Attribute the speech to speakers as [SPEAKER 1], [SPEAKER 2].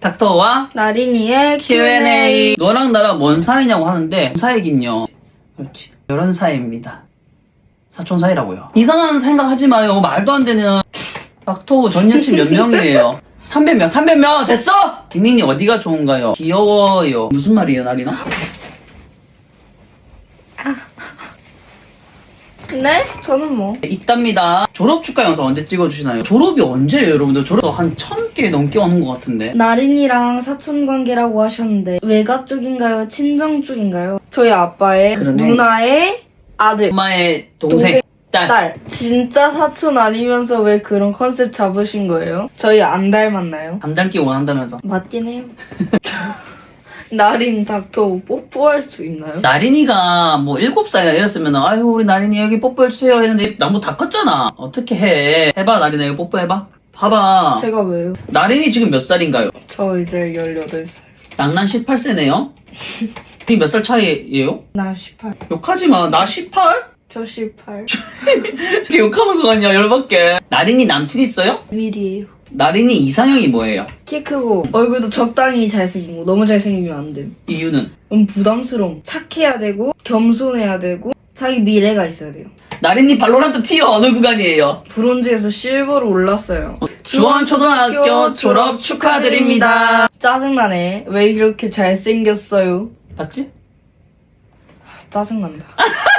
[SPEAKER 1] 닥터와
[SPEAKER 2] 나린이의
[SPEAKER 1] Q&A. 너랑 나랑 뭔 사이냐고 하는데 사이긴요. 그렇지. 이런 사이입니다. 사촌 사이라고요. 이상한 생각하지 마요. 말도 안 되는 닥터 전 여친 몇 명이에요? 300명, 300명 됐어? 김민이 어디가 좋은가요? 귀여워요. 무슨 말이에요, 나리나?
[SPEAKER 2] 네? 저는 뭐
[SPEAKER 1] 있답니다. 졸업 축하 영상 언제 찍어주시나요? 졸업이 언제예요, 여러분들? 졸업 한 1000개 넘게 오는 것 같은데.
[SPEAKER 2] 나린이랑 사촌 관계라고 하셨는데 외가 쪽인가요? 친정 쪽인가요? 저희 아빠의
[SPEAKER 1] 그러네.
[SPEAKER 2] 누나의 아들
[SPEAKER 1] 엄마의 동생,
[SPEAKER 2] 동생,
[SPEAKER 1] 딸.
[SPEAKER 2] 딸 진짜 사촌 아니면서 왜 그런 컨셉 잡으신 거예요? 저희 안 닮았나요?
[SPEAKER 1] 담닮기 원한다면서.
[SPEAKER 2] 맞긴 해요 나린 닥터 뽀뽀할 수 있나요?
[SPEAKER 1] 나린이가 뭐 7살이나 이랬으면 아유 우리 나린이 여기 뽀뽀해주세요 했는데 나무 다 컸잖아 어떻게 해 해봐 나린아 여기 뽀뽀해봐 봐봐
[SPEAKER 2] 제가 왜요?
[SPEAKER 1] 나린이 지금 몇 살인가요?
[SPEAKER 2] 저 이제 18살
[SPEAKER 1] 낭난 18세네요 이 몇 살 차이예요?
[SPEAKER 2] 나 18.
[SPEAKER 1] 욕하지마 나 18?
[SPEAKER 2] 저 18.
[SPEAKER 1] 이렇게 욕하는 거 같냐 열받게 나린이 남친 있어요?
[SPEAKER 2] 미리에요.
[SPEAKER 1] 나린이 이상형이 뭐예요?
[SPEAKER 2] 키 크고 얼굴도 적당히 잘생긴 거 너무 잘생기면 안 돼요.
[SPEAKER 1] 이유는?
[SPEAKER 2] 너무 부담스러움. 착해야 되고 겸손해야 되고 자기 미래가 있어야 돼요.
[SPEAKER 1] 나린이 발로란트 티어 어느 구간이에요?
[SPEAKER 2] 브론즈에서 실버로 올랐어요.
[SPEAKER 1] 중원초등학교 졸업 축하드립니다
[SPEAKER 2] 짜증나네. 왜 이렇게 잘생겼어요?
[SPEAKER 1] 맞지?
[SPEAKER 2] 짜증난다.